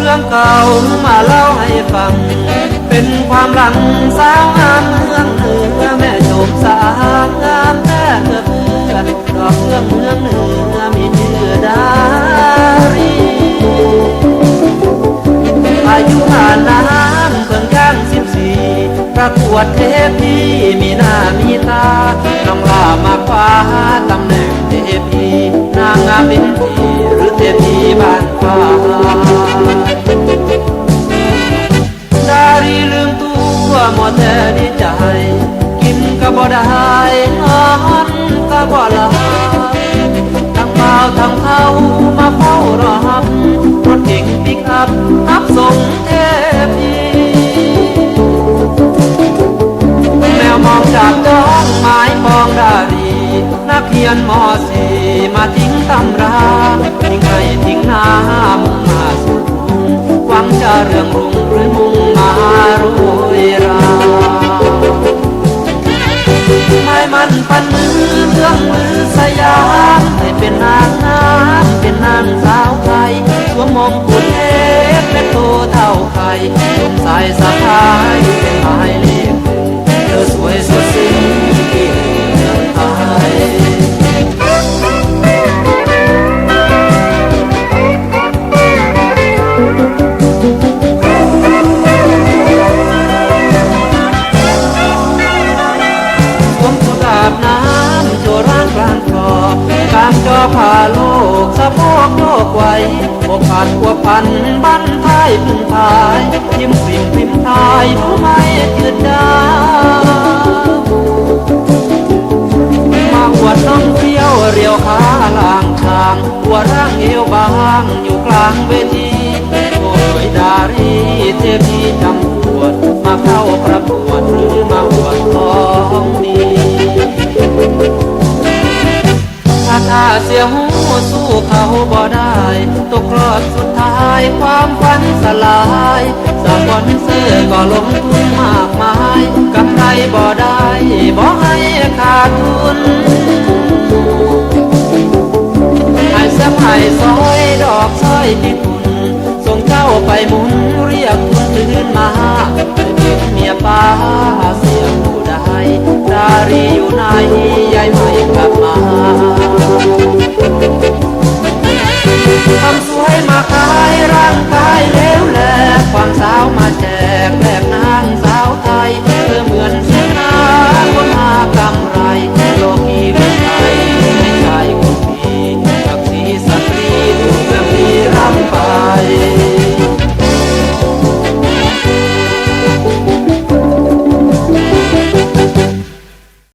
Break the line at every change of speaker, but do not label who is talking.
รื่องเก่ามาเล่าให้ฟัง เป็นความหลังสาวงามเมืองเหนือแม่ชมสาวงามแท้เพื่อเพื่อนดอกเมืองเมืองเหนือมีชื่อดารีอายุผ่านน้ำเพิ่งย่างสิบสี่ประกวดเทพีมีหน้ามีตา ดีใจ กินก็บ่ได้นอนก็บ่ลับทั้งเมาทั้งเขามาเฝ้ารอรับรถเก่งปิกอัพอับส่งเทพีแมวมองจากจ้องไม้ปองดารี นักเขียนมอสีมาทิ้งตำราทิ้งให้ทิ้งน้ามุ่งมาสู่ทุ่งหวังจะเรื่องรุ่ง สงสายสะพายเป็นหมายเลขเธอสวยสดสิ้นที่เมืองไทยสวมสุดาบน้ำโจร่างกลางคอกลางจอผ่าโลกสะโพกโลกไว้อกขาดหัวพันบัน ท้ายพึ่งพายยิ้มสิ่งพิมพ์ทายผู้ไม่จืดดาวมาอวดน้องเที่ยวเรียวขาล่างทางหัวร่างเอวบางอยู่กลางเวทีโอ้ยดารีเทพีจำปวดมาเข้าประกวดหรือมาอวดของดีถ้าถ้าเสียหูสู้เขาบ่ได้ ตกรอบสุดท้ายความฝันสลายสปอนเซอร์ก็ลงทุนมากมายกับใครบ่ได้บ่ให้ขาดทุนให้เสียให้ซอยดอกซอยที่คุณส่งเจ้าไปมุนเรียกคุณคืนมาเป็นเมียป้าเสียงผู้ใดดารีอยู่ไหนยายไม่กลับมา ความสวยมาขายร่างกายเลวแหลกความสาวมาแจกแบบนางสาวไทย